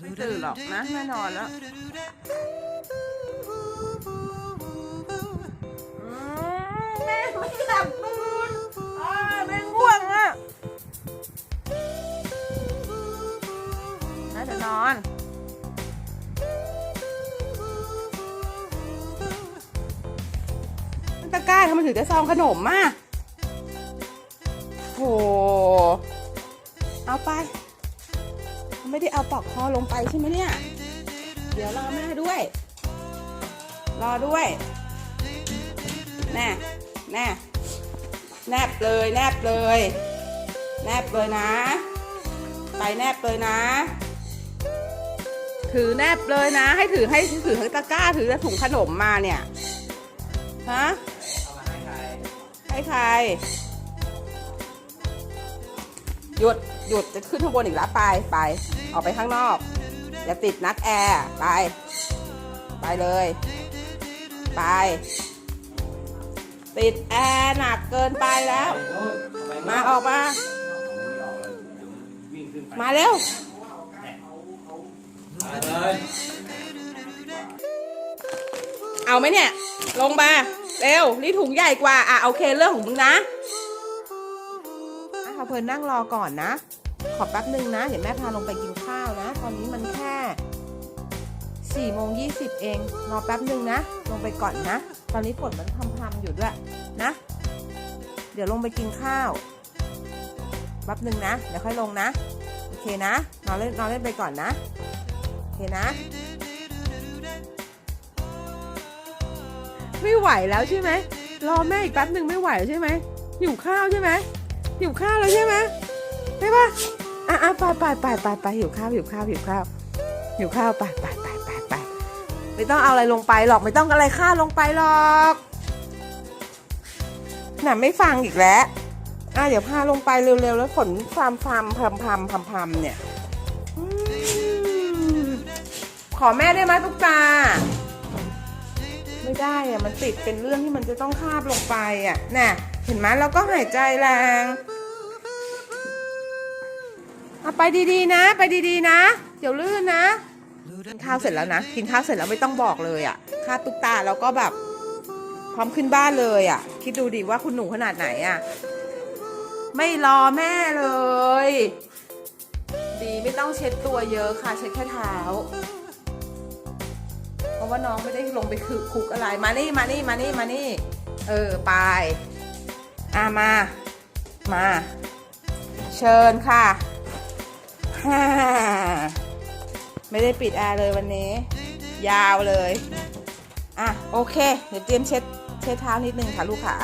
ไม่ตื่นหรอกนะแม่นอนแล้วอืมแม่ไม่หลับตื่นอ่าแม่ง่วงอะน่าจะนอนตะกร้าทำไมถึงจะซองขนมอะ ไม่ได้เอาปลอกคอลงไปใช่ไหมเนี่ย เดี๋ยวรอแม่ด้วย รอด้วยแน่แน่แนบเลย แนบเลย แนบเลยนะ ไปแนบเลยนะ ถือแนบเลยนะ ให้ถือให้ถือทั้ตะกร้า ถือถุงขนมมาเนี่ยฮะให้ใคร หยุด หยุดจะขึ้นข้างบนอีกแล้วไป ไป ออกไปข้างนอก อย่าติดนัดแอร์ไป ไปเลย ไป ติดแอร์หนักเกินไปแล้ว มาออกมา มาเร็วเอาไหมเนี่ย ลงมาเร็วนี่ถุงใหญ่กว่า อะโอเคเรื่องของมึงนะ อะพาเพลินนั่งรอก่อนนะ ขอแป๊บหนึ่งนะ เดี๋ยวแม่พาลงไปกินข้าวนะ ตอนนี้มันแค่4โมง20 เอง รอแป๊บหนึ่งนะ ลงไปก่อนนะ ตอนนี้ฝนมันพรำๆอยู่ด้วยนะ เดี๋ยวลงไปกินข้าว แป๊บหนึ่งนะ เดี๋ยวค่อยลงนะ โอเคนะ นอนเล่นนอนเล่นไปก่อนนะ โอเคนะ ไม่ไหวแล้วใช่ไหม รอแม่อีกแป๊บหนึ่งไม่ไหวแล้วใช่ไหมหิวข้าวใช่ไหมหิวข้าวแล้วใช่ไหมใช่ปะ อะอะไปไปไปไปไปหิวข้าวหิวข้าวหิวข้าวหิวข้าวไปไปไปไปไปไม่ต้องเอาอะไรลงไปหรอกไม่ต้องอะไรข้าวลงไปหรอกน่ะไม่ฟังอีกแล้วอะเดี๋ยวพาลงไปเร็วๆแล้วฝนฟามฟามพรำพรำพรำพรำเนี่ยขอแม่ได้ไหมตุ๊กตา ไม่ได้อะมันติดเป็นเรื่องที่มันจะต้องคาบลงไปอะน่ะ เห็นไหมเราก็หายใจแรง เอาไปดีๆนะ ไปดีๆนะ เดี๋ยวลื่นนะ กินข้าวเสร็จแล้วนะ กินข้าวเสร็จแล้วไม่ต้องบอกเลยอะคาตุกตาแล้วก็แบบพร้อมขึ้นบ้านเลยอะคิดดูดิว่าคุณหนูขนาดไหนอะไม่รอแม่เลย ดีไม่ต้องเช็ดตัวเยอะค่ะ เช็ดแค่เท้า เพราะว่าน้องไม่ได้ลงไปคือคุกอะไร มานี่มานี่มานี่มานี่ เออไป อะมา มา เชิญค่ะ ไม่ได้ปิดแอร์เลยวันนี้ ยาวเลย อะ โอเค เดี๋ยวเตรียมเช็ดเช็ดเท้านิดนึงค่ะลูกค่ะ